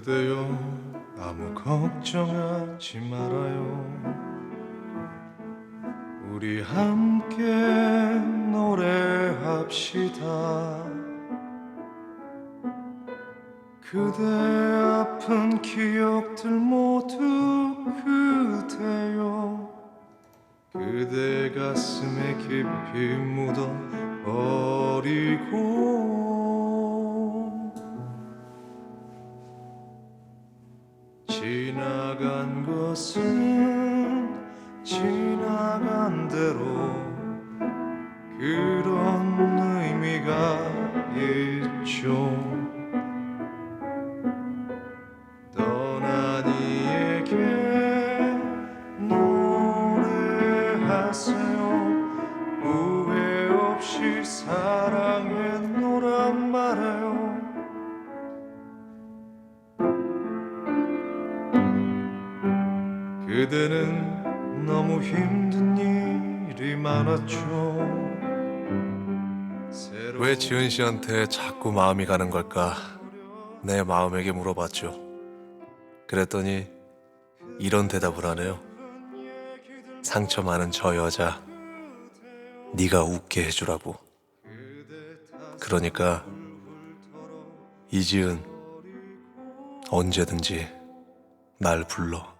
그대여 아무 걱정하지 말아요. 우리 함께 노래합시다. 그대 아픈 기억들 모두 그대여 그대 가슴에 깊이 묻어 버리고 지나간 것은 지나간 대로 그런 의미가 있죠. 떠난 이에게 노래하세요 그대는 너무 힘든 일이 많았죠. 왜 지은 씨한테 자꾸 마음이 가는 걸까? 내 마음에게 물어봤죠. 그랬더니 이런 대답을 하네요. 상처 많은 저 여자 네가 웃게 해주라고. 그러니까 이지은 언제든지 날 불러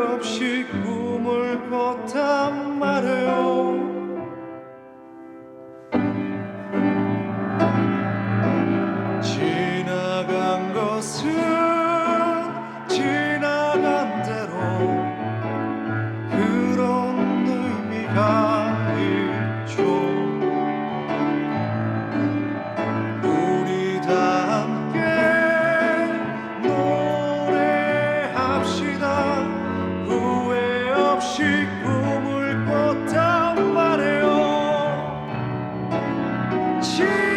去。